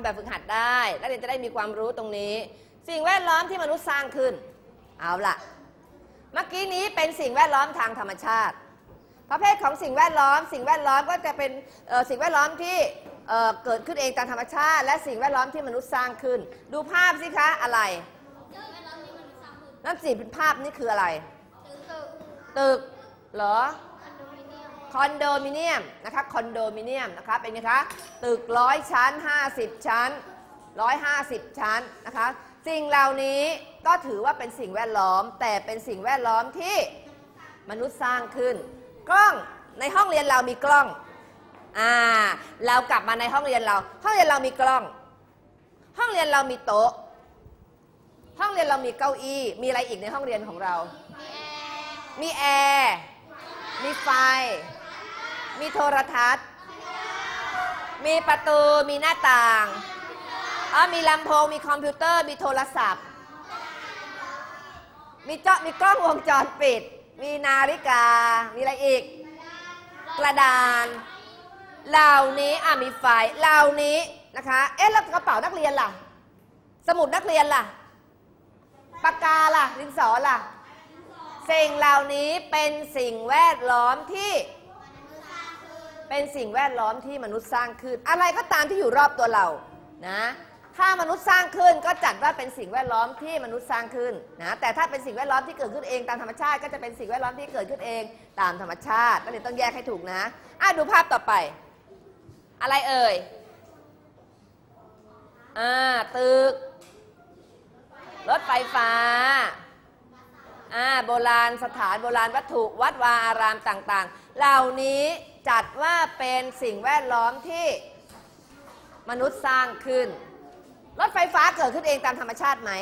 เดี๋ยวเราจะได้ทำแบบฝึกหัดได้ นักเรียนจะได้มีความรู้ตรงนี้ สิ่งแวดล้อมที่มนุษย์สร้างขึ้น เอาล่ะ เมื่อกี้นี้เป็นสิ่งแวดล้อมทางธรรมชาติ ประเภทของสิ่งแวดล้อม สิ่งแวดล้อมก็จะเป็นเอ่อสิ่งแวดล้อมที่เอ่อเกิดขึ้นเองตามธรรมชาติ และสิ่งแวดล้อมที่มนุษย์สร้างขึ้น ดูภาพสิคะอะไรนั่นสิเป็นภาพนี่คืออะไร ตึกเหรอค อนโดมิเนียมนะคะคอนโดมิเนียมนะคะเป็นไงคะตึกร้อยชั้น 50 ชั้น 150 ชั้นนะคะสิ่งเหล่านี้ก็ถือว่าเป็นสิ่งแวดล้อม แต่เป็นสิ่งแวดล้อมที่มนุษย์สร้างขึ้น กล้องในห้องเรียนเรามีกล้องอ่าเรากลับมาในห้องเรียนเรา ห้องเรียนเรามีกล้อง ห้องเรียนเรามีโต๊ะ ห้องเรียนเรามีเก้าอี้ มีอะไรอีกในห้องเรียนของเรา มีแอร์มีไฟ มีโทรทัศน์ มีประตู มีหน้าต่างอ๋อมีลำโพง มีคอมพิวเตอร์ มีโทรศัพท์ มีเจาะมีกล้องวงจรปิด มีนาฬิกา มีอะไรอีก กระดาน เหล่านี้อะมีไฟ เหล่านี้นะคะ เอ๊ะแล้วกระเป๋านักเรียนล่ะ สมุดนักเรียนล่ะ ปากกาล่ะดินสอล่ะ สิ่งเหล่านี้เป็นสิ่งแวดล้อมที่ เป็นสิ่งแวดล้อมที่มนุษย์สร้างขึ้น อะไรก็ตามที่อยู่รอบตัวเรานะถ้ามนุษย์สร้างขึ้นก็จัดว่าเป็นสิ่งแวดล้อมที่มนุษย์สร้างขึ้นนะแต่ถ้าเป็นสิ่งแวดล้อมที่เกิดขึ้นเองตามธรรมชาติก็จะเป็นสิ่งแวดล้อมที่เกิดขึ้นเองตามธรรมชาตินักเรียนต้องแยกให้ถูกนะอะดูภาพต่อไป อะไรเอ่ยอ่าตึก รถไฟฟ้าอ่าโบราณสถานโบราณวัตถุวัดวาอารามต่างๆ เหล่านี้ จัดว่าเป็นสิ่งแวดล้อมที่มนุษย์สร้างขึ้น รถไฟฟ้าเกิดขึ้นเองตามธรรมชาติไหม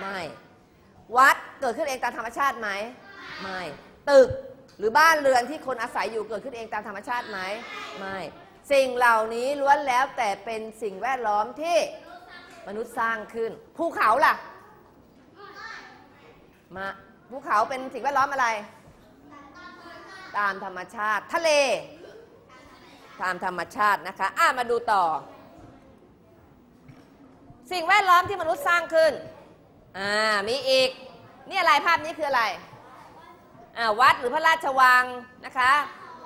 ไม่ วัดเกิดขึ้นเองตามธรรมชาติไหม ไม่ ตึกหรือบ้านเรือนที่คนอาศัยอยู่เกิดขึ้นเองตามธรรมชาติไหม ไม่ สิ่งเหล่านี้ล้วนแล้วแต่เป็นสิ่งแวดล้อมที่มนุษย์สร้างขึ้น ภูเขาล่ะ มา ภูเขาเป็นสิ่งแวดล้อมอะไร ตามธรรมชาติ ทะเล ตามธรรมชาตินะคะอะมาดูต่อ สิ่งแวดล้อมที่มนุษย์สร้างขึ้นอ่ามีอีก นี่อะไรภาพนี้คืออะไรอ่าวัดหรือพระราชวังนะคะ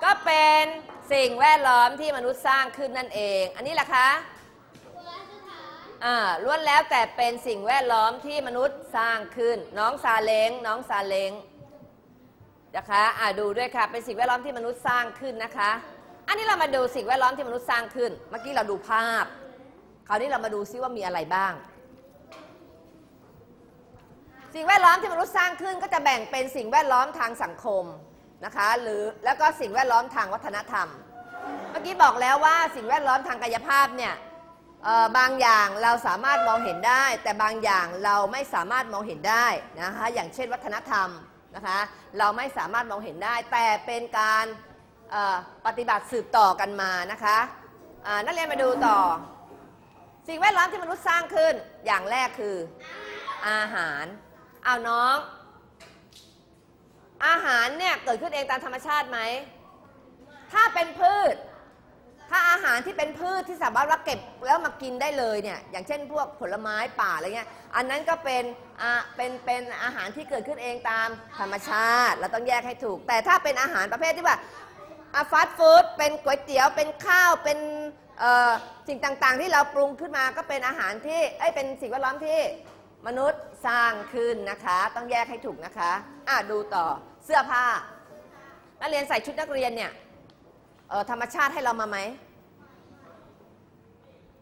ก็เป็นสิ่งแวดล้อมที่มนุษย์สร้างขึ้นนั่นเอง อันนี้แหละคะอ่าล้วนแล้วแต่เป็นสิ่งแวดล้อมที่มนุษย์สร้างขึ้น น้องซาเล้งน้องซาเล้ง นะคะอ่าดูด้วยค่ะ เป็นสิ่งแวดล้อมที่มนุษย์สร้างขึ้นนะคะ อันนี้เรามาดูสิ่งแวดล้อมที่มนุษย์สร้างขึ้น เมื่อกี้เราดูภาพ คราวนี้เรามาดูซิว่ามีอะไรบ้าง สิ่งแวดล้อมที่มนุษย์สร้างขึ้นก็จะแบ่งเป็นสิ่งแวดล้อมทางสังคมนะคะ หรือแล้วก็สิ่งแวดล้อมทางวัฒนธรรม เมื่อกี้บอกแล้วว่าสิ่งแวดล้อมทางกายภาพเนี่ยบางอย่างเราสามารถมองเห็นได้ แต่บางอย่างเราไม่สามารถมองเห็นได้นะคะอย่างเช่นวัฒนธรรม นะคะ เราไม่สามารถมองเห็นได้ แต่เป็นการปฏิบัติสืบต่อกันมานะคะนักเรียนมาดูต่อ สิ่งแวดล้อมที่มนุษย์สร้างขึ้นอย่างแรกคืออาหารเอาน้อง อาหารเนี่ยเกิดขึ้นเองตามธรรมชาติไหม ถ้าเป็นพืช ถ้าอาหารที่เป็นพืชที่สามารถว่าเก็บแล้วมากินได้เลยเนี่ยอย่างเช่นพวกผลไม้ป่าอะไรเงี้ยอันนั้นก็เป็นอ่าเป็นเป็นอาหารที่เกิดขึ้นเองตามธรรมชาติ เราต้องแยกให้ถูก แต่ถ้าเป็นอาหารประเภทที่ว่าฟาสต์ฟู้ดเป็นก๋วยเตี๋ยวเป็นข้าวเป็นสิ่งต่างๆ ที่เราปรุงขึ้นมาก็เป็นอาหารที่เอ้ยเป็นสิ่งแวดล้อมที่มนุษย์สร้างขึ้นนะคะ ต้องแยกให้ถูกนะคะอะดูต่อเสื้อผ้านักเรียนใส่ชุดนักเรียนเนี่ย ธรรมชาติให้เรามาไหม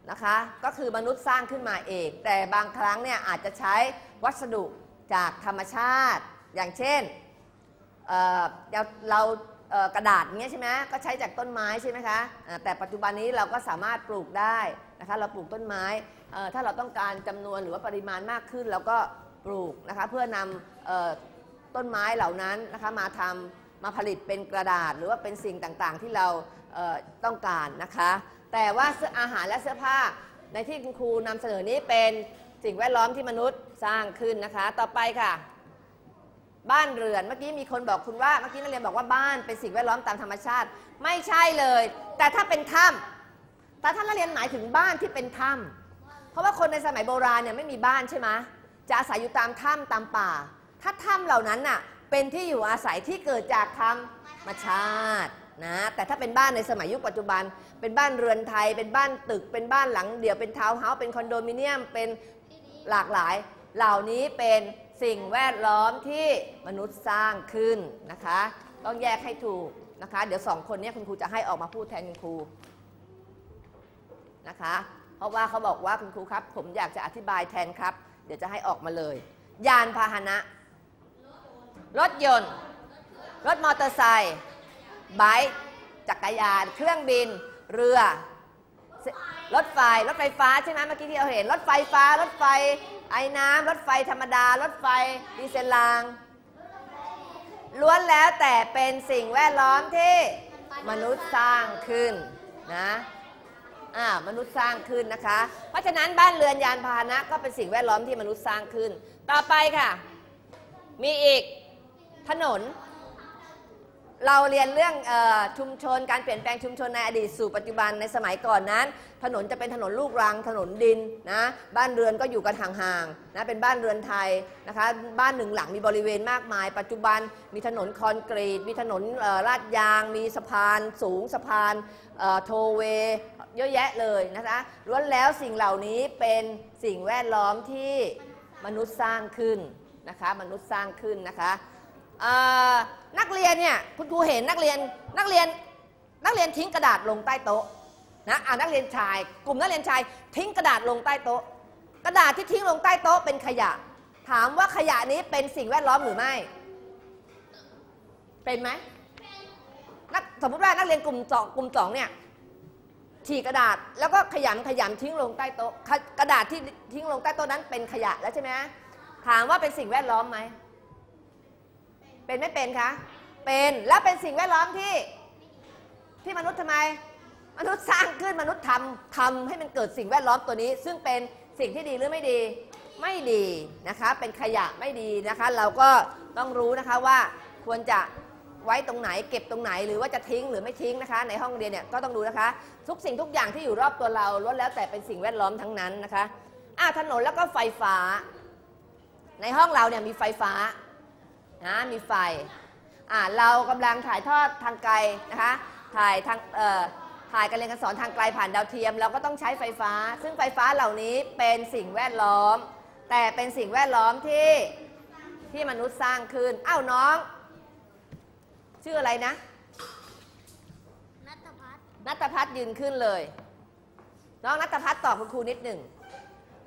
นะคะก็คือมนุษย์สร้างขึ้นมาเอง แต่บางครั้งเนี่ยอาจจะใช้วัสดุจากธรรมชาติ อย่างเช่นเเรากระดาษเงี้ยใช่ไหมก็ใช้จากต้นไม้ใช่ไหมคะแต่ปัจจุบันนี้เราก็สามารถปลูกได้นะคะเราปลูกต้นไม้ถ้าเราต้องการจำนวนหรือว่าปริมาณมากขึ้นเราก็ปลูกนะคะเพื่อนำต้นไม้เหล่านั้นนะคะมาทำ มาผลิตเป็นกระดาษหรือว่าเป็นสิ่งต่างๆ ที่เราเต้องการนะคะ แต่ว่าเสื้ออาหารและเสื้อผ้าในที่คุณครูนำเสนอนี้เป็นสิ่งแวดล้อมที่มนุษย์สร้างขึ้นนะคะ ต่อไปค่ะ บ้านเรือนเมื่อกี้มีคนบอกคุณว่าเมื่อกี้นักเรียนบอกว่าบ้านเป็นสิ่งแวดล้อมตามธรรมชาติ ไม่ใช่เลย แต่ถ้าเป็นถ้ำแต่ถ้านักเรียนหมายถึงบ้านที่เป็นถ้ำเพราะว่าคนในสมัยโบราณเนี่ยไม่มีบ้านใช่ไหมจะอาศัยอยู่ตามถ้ำตามป่า ถ้าถ้ำเหล่านั้นน่ะ เป็นที่อยู่อาศัยที่เกิดจากธรรมชาตินะแต่ถ้าเป็นบ้านในสมัยยุคปัจจุบัน เป็นบ้านเรือนไทย เป็นบ้านตึก เป็นบ้านหลังเดี่ยวเป็นทาวน์เฮาส์เป็นคอนโดมิเนียมเป็นหลากหลาย เหล่านี้เป็นสิ่งแวดล้อมที่มนุษย์สร้างขึ้นนะคะ ต้องแยกให้ถูกนะคะ เดี๋ยวสองคนนี้คุณครูจะให้ออกมาพูดแทนคุณครูนะคะ เพราะว่าเขาบอกว่าคุณครูครับ ผมอยากจะอธิบายแทนครับ เดี๋ยวจะให้ออกมาเลย ยานพาหนะ รถยนต์ รถมอเตอร์ไซค์ไบค์จักรยาน เครื่องบิน เรือ รถไฟ รถไฟฟ้าใช่ไหมเมื่อกี้ที่เราเห็น รถไฟฟ้า รถไฟไอ้น้ำ รถไฟธรรมดา รถไฟดีเซลราง ล้วนแล้วแต่เป็นสิ่งแวดล้อมที่มนุษย์สร้างขึ้นนะอ่ามนุษย์สร้างขึ้นนะคะ เพราะฉะนั้นบ้านเรือนยานพาหนะก็เป็นสิ่งแวดล้อมที่มนุษย์สร้างขึ้น ต่อไปค่ะ มีอีก ถนน เราเรียนเรื่องออชุมชน การเปลี่ยนแปลงชุมชนในอดีตสู่ปัจจุบันในสมัยก่อนนั้น ถนนจะเป็นถนนลูกรัง ถนนดินนะบ้านเรือนก็อยู่กันห่างๆนะเป็นบ้านเรือนไทยนะคะบ้านหนึ่งหลังมีบริเวณมากมาย ปัจจุบันมีถนนคอนกรีต มีถนนลาดยาง มีสะพานสูงสะพานโทเวเยอะแยะเลยนะคะล้วนแล้วสิ่งเหล่านี้เป็นสิ่งแวดล้อมที่มนุษย์สร้างขึ้นนะคะมนุษย์สร้างขึ้นนะคะ นักเรียนเนี่ยคุณครูเห็นนักเรียนนักเรียนนักเรียนทิ้งกระดาษลงใต้โต๊ะนะอ่านักเรียนชาย กลุ่มนักเรียนชาย ทิ้งกระดาษลงใต้โต๊ะ กระดาษที่ทิ้งลงใต้โต๊ะเป็นขยะ ถามว่าขยะนี้เป็นสิ่งแวดล้อมหรือไม่ เป็นไหมนักสมมติว่านักเรียนกลุ่มสองกลุ่มสองเนี่ยฉีกกระดาษแล้วก็ขยำขยำทิ้งลงใต้โต๊ะขะกระดาษที่ทิ้งลงใต้โต๊ะนั้นเป็นขยะแล้วใช่ไหมถามว่าเป็นสิ่งแวดล้อมไหม เป็นไม่เป็นคะ เป็นแล้วเป็นสิ่งแวดล้อมที่ที่มนุษย์ทำไม มนุษย์สร้างขึ้นมนุษย์ทำทำให้มันเกิดสิ่งแวดล้อมตัวนี้ ซึ่งเป็นสิ่งที่ดีหรือไม่ดีไม่ดีนะคะ เป็นขยะไม่ดีนะคะ เราก็ต้องรู้นะคะว่าควรจะไว้ตรงไหนเก็บตรงไหนหรือว่าจะทิ้งหรือไม่ทิ้งนะคะ ในห้องเรียนเนี่ยก็ต้องดูนะคะ ทุกสิ่งทุกอย่างที่อยู่รอบตัวเราล้วนแล้วแต่เป็นสิ่งแวดล้อมทั้งนั้นนะคะอ่าถนนแล้วก็ไฟฟ้า ในห้องเราเนี่ยมีไฟฟ้า นะมีไฟอ่าเรากำลังถ่ายทอดทางไกลนะคะถ่ายทางเอ่อถ่ายการเรียนการสอนทางไกลผ่านดาวเทียม เราก็ต้องใช้ไฟฟ้า ซึ่งไฟฟ้าเหล่านี้เป็นสิ่งแวดล้อม แต่เป็นสิ่งแวดล้อมที่ที่มนุษย์สร้างขึ้นอ้าวน้อง ชื่ออะไรนะนัทพัฒน์นัทพัฒน์ยืนขึ้นเลย น้องนัทพัฒน์ตอบคุณครูนิดหนึ่ง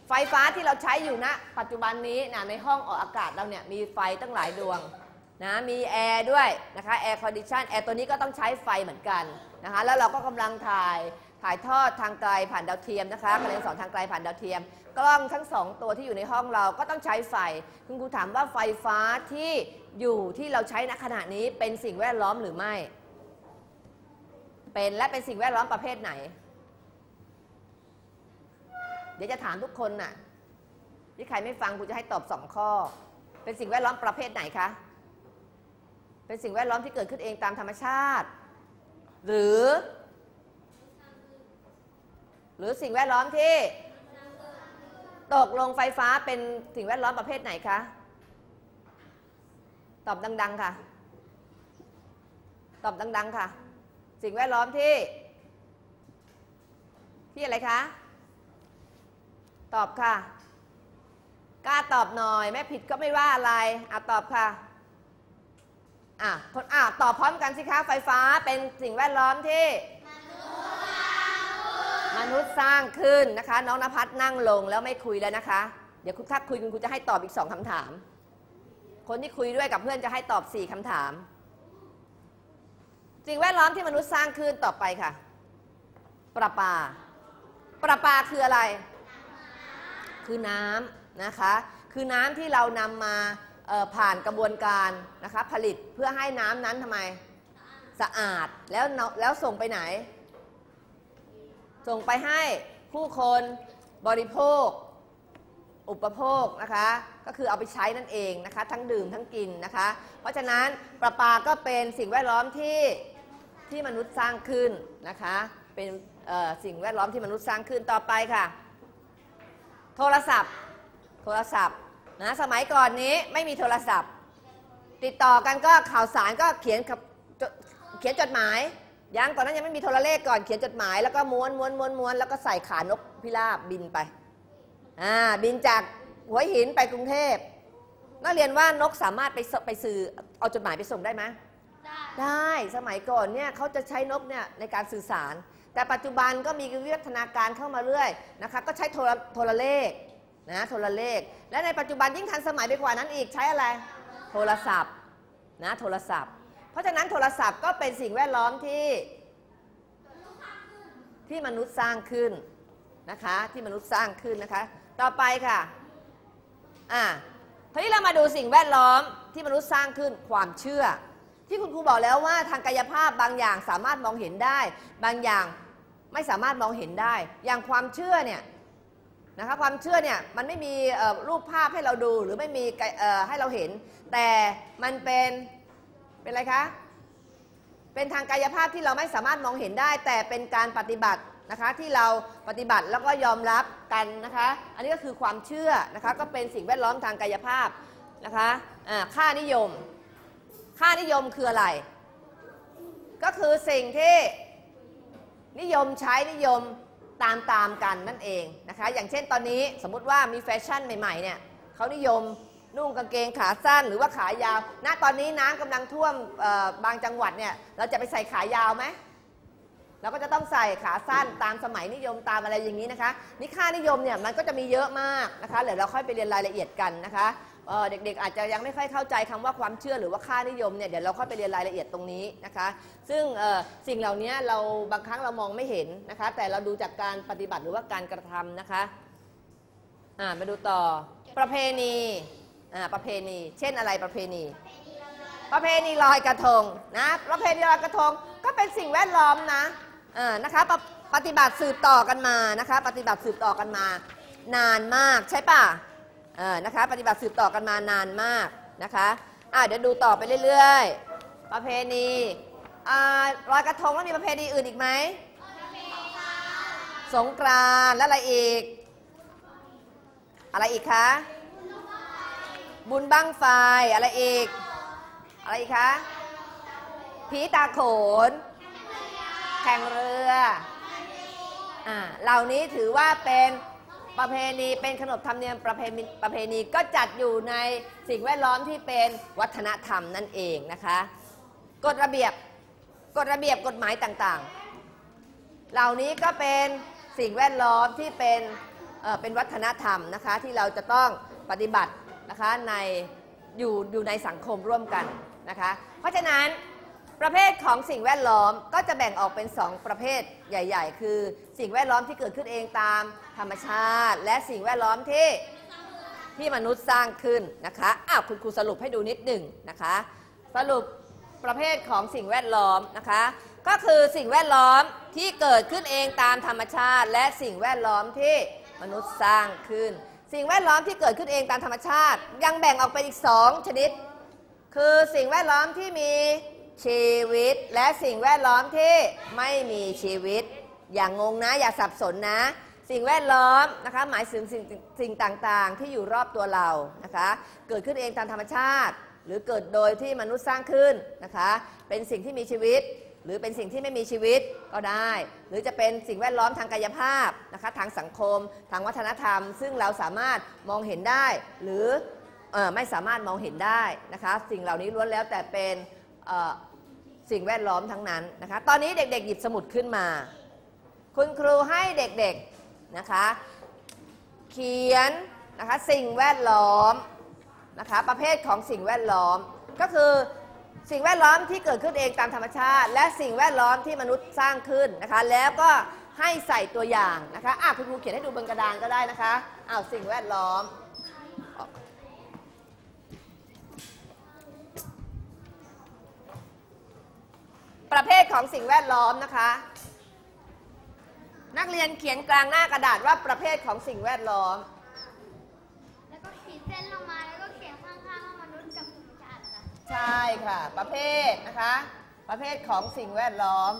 ไฟฟ้าที่เราใช้อยู่ณปัจจุบันนี้นะในห้องออกอากาศเราเนี่ยมีไฟตั้งหลายดวงนะมีแอร์ด้วยนะคะแอร์คอนดิชันแอร์ตัวนี้ก็ต้องใช้ไฟเหมือนกันนะคะแล้วเราก็กำลังถ่ายถ่ายทอดทางไกลผ่านดาวเทียมนะคะการเรียนสอนทางไกลผ่านดาวเทียม กล้องทั้งสองตัวที่อยู่ในห้องเราก็ต้องใช้ไฟ คุณครูถามว่าไฟฟ้าที่อยู่ที่เราใช้ณขณะนี้เป็นสิ่งแวดล้อมหรือไม่ เป็นและเป็นสิ่งแวดล้อมประเภทไหน เดี๋ยวจะถามทุกคนน่ะที่ใครไม่ฟังครูจะให้ตอบสองข้อ เป็นสิ่งแวดล้อมประเภทไหนคะ เป็นสิ่งแวดล้อมที่เกิดขึ้นเองตามธรรมชาติ หรือ หรือสิ่งแวดล้อมที่ ตกลงไฟฟ้าเป็นสิ่งแวดล้อมประเภทไหนคะ ตอบดัง ๆ ค่ะ ตอบดัง ๆ ค่ะ สิ่งแวดล้อมที่ ที่อะไรคะ ตอบค่ะ กล้าตอบหน่อย แม่ผิดก็ไม่ว่าอะไรอะตอบค่ะอะคนอะตอบพร้อมกันสิคะไฟฟ้าเป็นสิ่งแวดล้อมที่ มนุษย์สร้างขึ้นนะคะ น้องนภัสนั่งลงแล้วไม่คุยแล้วนะคะ เดี๋ยวคุณถ้าคุยคุณครูจะให้ตอบอีกสองคำถาม คนที่คุยด้วยกับเพื่อนจะให้ตอบสี่คำถาม สิ่งแวดล้อมที่มนุษย์สร้างขึ้นต่อไปค่ะ ประปา ประปาคืออะไร คือน้ำนะคะ คือน้ำที่เรานำมาผ่านกระบวนการนะคะผลิตเพื่อให้น้ำนั้นทำไมสะอาดแล้วแล้วส่งไปไหน ส่งไปให้ผู้คนบริโภค อุปโภคนะคะ ก็คือเอาไปใช้นั่นเองนะคะ ทั้งดื่มทั้งกินนะคะ เพราะฉะนั้นประปาก็เป็นสิ่งแวดล้อมที่ที่มนุษย์สร้างขึ้นนะคะ เป็นสิ่งแวดล้อมที่มนุษย์สร้างขึ้นต่อไปค่ะ โทรศัพท์ โทรศัพท์นะสมัยก่อนนี้ไม่มีโทรศัพท์ ติดต่อกันก็ข่าวสารก็เขียนกับจดเขียนจดหมายยังตอนนั้นยังไม่มีโทรเลขก่อนเขียนจดหมายแล้วก็ม้วนม้วนม้วนม้วนแล้วก็ใส่ขานกพิราบบินไปอ่าบินจากหัวหินไปกรุงเทพนักเรียนว่านกสามารถไปสไปสื่อเอาจดหมายไปส่งได้ไหมได้ได้ สมัยก่อนเนี่ยเขาจะใช้นกเนี่ยในการสื่อสาร แต่ปัจจุบันก็มีวิวัฒนาการเข้ามาเรื่อยนะคะก็ใช้โทรโทรเลขนะโทรเลข และในปัจจุบันยิ่งทันสมัยไปกว่านั้นอีกใช้อะไร โทรศัพท์นะโทรศัพท์ เพราะฉะนั้นโทรศัพท์ก็เป็นสิ่งแวดล้อมที่ที่มนุษย์สร้างขึ้นนะคะที่มนุษย์สร้างขึ้นนะคะ ต่อไปค่ะอ่าทีนี้เรามาดูสิ่งแวดล้อมที่มนุษย์สร้างขึ้นความเชื่อ ที่คุณครูบอกแล้วว่าทางกายภาพบางอย่างสามารถมองเห็นได้ บางอย่าง ไม่สามารถมองเห็นได้ อย่างความเชื่อเนี่ยนะคะความเชื่อเนี่ยมันไม่มีรูปภาพให้เราดูหรือไม่มีให้เราเห็น แต่มันเป็นเป็นอะไรคะเป็นทางกายภาพที่เราไม่สามารถมองเห็นได้ แต่เป็นการปฏิบัตินะคะที่เราปฏิบัติแล้วก็ยอมรับกันนะคะอันนี้ก็คือความเชื่อนะคะก็เป็นสิ่งแวดล้อมทางกายภาพนะคะค่านิยม ค่านิยมคืออะไร ก็คือสิ่งที่ นิยมใช้นิยมตามตามกันนั่นเองนะคะ อย่างเช่นตอนนี้สมมุติว่ามีแฟชั่นใหม่ๆเนี่ยเขานิยมนุ่งกางเกงขาสั้นหรือว่าขายาว ณ ตอนนี้น้ำกำลังท่วมบางจังหวัดเนี่ย เราจะไปใส่ขายาวไหม เราก็จะต้องใส่ขาสั้นตามสมัยนิยมตามอะไรอย่างนี้นะคะ นี่ค่านิยมเนี่ยมันก็จะมีเยอะมากนะคะ เดี๋ยวเราค่อยไปเรียนรายละเอียดกันนะคะ เอ่อเด็กๆ อาจจะยังไม่ค่อยเข้าใจคำว่าความเชื่อหรือว่าค่านิยมเนี่ยเดี๋ยวเราค่อยไปเรียนรายละเอียดตรงนี้นะคะ ซึ่งเอ่อสิ่งเหล่านี้เราบางครั้งเรามองไม่เห็นนะคะ แต่เราดูจากการปฏิบัติหรือว่าการกระทำนะคะอ่ามาดูต่อประเพณีอ่าประเพณี เช่นอะไรประเพณี ประเพณีลอยกระทงนะประเพณีลอยกระทงก็เป็นสิ่งแวดล้อมนะอ่านะคะปะปฏิบัติสืบต่อกันมานะคะ ปฏิบัติสืบต่อกันมา นานมากใช่ป่ะ เออนะคะ ปฏิบัติสืบต่อกันมานานมากนะคะอ่าเดี๋ยวดูต่อไปเรื่อยๆ ประเพณีอ่าลอยกระทงแล้วมีประเพณีอื่นอีกไหมสงกรานต์แล้วอะไรอีก อะไรอีกคะบุญบั้งไฟอะไรอีก อะไรอีกคะผีตาโขน แข่งเรืออ่าเหล่านี้ถือว่าเป็น ประเพณีเป็นขนบธรรมเนียมประเพณีประเพณีก็จัดอยู่ในสิ่งแวดล้อมที่เป็นวัฒนธรรมนั่นเองนะคะกฎระเบียบกฎระเบียบกฎหมายต่างๆ เหล่านี้ก็เป็นสิ่งแวดล้อมที่เป็นเเป็นวัฒนธรรมนะคะที่เราจะต้องปฏิบัตินะคะในอยู่อยู่ในสังคมร่วมกันนะคะ เพราะฉะนั้น ประเภทของสิ่งแวดล้อมก็จะแบ่งออกเป็น 2 ประเภทใหญ่ ๆ คือสิ่งแวดล้อมที่เกิดขึ้นเองตามธรรมชาติ และสิ่งแวดล้อมที่ที่มนุษย์สร้างขึ้นนะคะอ้าวคุณครูสรุปให้ดูนิดหนึ่งนะคะ สรุปประเภทของสิ่งแวดล้อมนะคะ ก็คือสิ่งแวดล้อมที่เกิดขึ้นเองตามธรรมชาติ และสิ่งแวดล้อมที่มนุษย์สร้างขึ้น สิ่งแวดล้อมที่เกิดขึ้นเองตามธรรมชาติ ยังแบ่งออกเป็นอีกสองชนิด คือสิ่งแวดล้อมที่มี ชีวิตและสิ่งแวดล้อมที่ไม่มีชีวิต อย่างงงนะ อย่าสับสนนะ สิ่งแวดล้อมนะคะ หมายถึงสิ่งสิ่งต่างๆ ที่อยู่รอบตัวเรานะคะ เกิดขึ้นเองตามธรรมชาติ หรือเกิดโดยที่มนุษย์สร้างขึ้นนะคะ เป็นสิ่งที่มีชีวิต หรือเป็นสิ่งที่ไม่มีชีวิตก็ได้ หรือจะเป็นสิ่งแวดล้อมทางกายภาพนะคะ ทางสังคม ทางวัฒนธรรม ซึ่งเราสามารถมองเห็นได้ หรือออไม่สามารถมองเห็นได้นะคะ สิ่งเหล่านี้ล้วนแล้วแต่เป็น สิ่งแวดล้อมทั้งนั้นนะคะ ตอนนี้เด็กๆ หยิบสมุดขึ้นมา คุณครูให้เด็กๆนะคะ เขียนนะคะสิ่งแวดล้อมนะคะประเภทของสิ่งแวดล้อมก็คือสิ่งแวดล้อมที่เกิดขึ้นเองตามธรรมชาติ และสิ่งแวดล้อมที่มนุษย์สร้างขึ้นนะคะ แล้วก็ให้ใส่ตัวอย่างนะคะอะคุณครูเขียนให้ดูบนกระดานก็ได้นะคะอ้าวสิ่งแวดล้อม ประเภทของสิ่งแวดล้อมนะคะ นักเรียนเขียนกลางหน้ากระดาษว่าประเภทของสิ่งแวดล้อม แล้วก็ขีดเส้นลงมาแล้วก็เขียนข้างๆว่ามนุษย์กับธรรมชาติค่ะ ใช่ค่ะ ประเภทนะคะ ประเภทของสิ่งแวดล้อม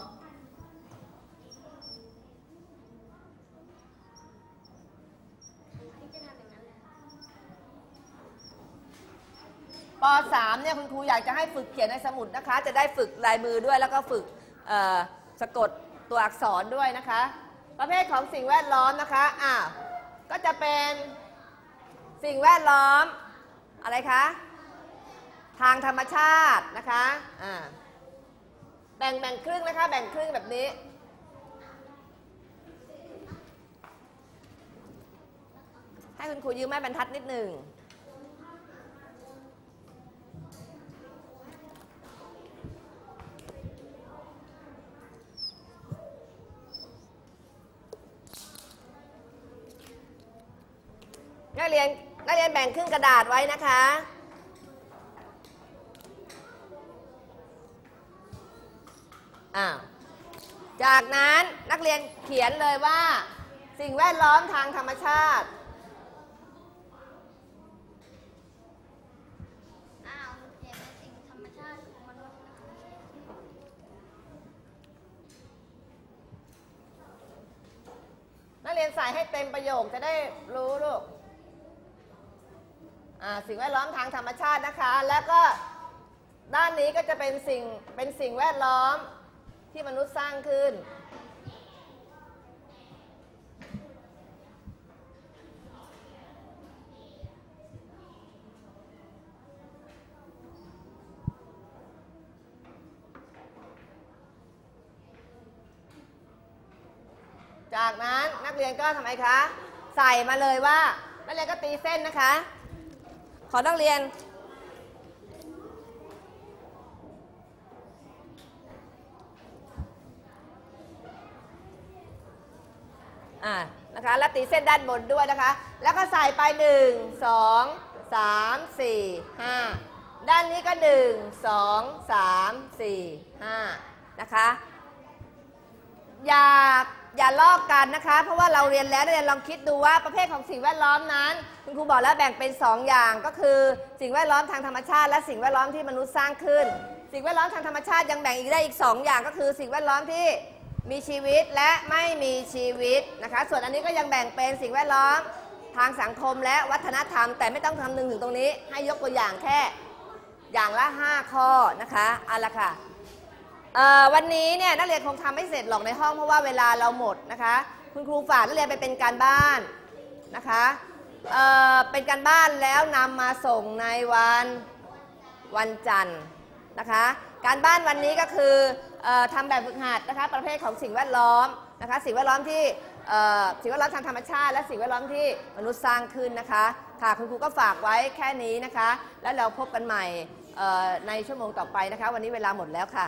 ป .3 เนี่ยคุณครูอยากจะให้ฝึกเขียนในสมุดนะคะ จะได้ฝึกลายมือด้วยแล้วก็ฝึกสะกดตัวอักษรด้วยนะคะ ประเภทของสิ่งแวดล้อมนะคะอ่าก็จะเป็นสิ่งแวดล้อมอะไรคะ ทางธรรมชาตินะคะอ่าแบ่งแบ่งครึ่งนะคะ แบ่งครึ่งแบบนี้ให้คุณครูยืมแม่บรรทัดนิดหนึ่ง นักเรียนนักเรียนแบ่งครึ่งกระ ดาษไว้นะคะ อ้าว จากนั้นนักเรียนเขียนเลยว่า สิ่งแวดล้อมทางธรรมชาตินักเรียนใส่ให้เต็มประโยคจะได้รู้ลูก สิ่งแวดล้อมทางธรรมชาตินะคะ แล้วก็ด้านนี้ก็จะเป็นสิ่งเป็นสิ่งแวดล้อมที่มนุษย์สร้างขึ้น จากนั้นนักเรียนก็ทำไมคะ ใส่มาเลยว่านักเรียนก็ตีเส้นนะคะ ขอนักเรียน อ่า นะคะ แล้วตีเส้นด้านบนด้วยนะคะ แล้วก็ใส่ไป 1 2 3 4 5 ด้านนี้ก็ 1 2 3 4 5 นะคะ อย่า อย่าลอกกันนะคะ เพราะว่าเราเรียนแล้วเรียนลองคิดดูว่าประเภทของสิ่งแวดล้อมนั้น คุณครูบอกแล้วแบ่งเป็น 2 อย่างก็คือ สิ่งแวดล้อมทางธรรมชาติ และสิ่งแวดล้อมที่มนุษย์สร้างขึ้น สิ่งแวดล้อมทางธรรมชาติยังแบ่งอีกได้อีก 2 อย่างก็คือ สิ่งแวดล้อมที่มีชีวิตและไม่มีชีวิตนะคะ ส่วนอันนี้ก็ยังแบ่งเป็นสิ่งแวดล้อมทางสังคมและวัฒนธรรม แต่ไม่ต้องคำนึงถึงตรงนี้ ให้ยกตัวอย่างแค่อย่างละ 5 ข้อนะคะเอาละค่ะ วันนี้เนี่ยนักเรียนคงทำไม่เสร็จหรอกในห้องเพราะว่าเวลาเราหมดนะคะ คุณครูฝากนักเรียนไปเป็นการบ้านนะคะเเป็นการบ้านแล้วนำมาส่งในวันวันจันทร์นะคะ การบ้านวันนี้ก็คือออทำแบบฝึกหัดนะคะ ประเภทของสิ่งแวดล้อมนะคะ สิ่งแวดล้อมที่สิ่งแวดล้อมทางธรรมชาติ และสิ่งแวดล้อมที่มนุษย์สร้างขึ้นนะคะค่ะคุณครูก็ฝากไว้แค่นี้นะคะ แล้วเราพบกันใหม่ในชั่วโมงต่อไปนะคะ วันนี้เวลาหมดแล้วค่ะ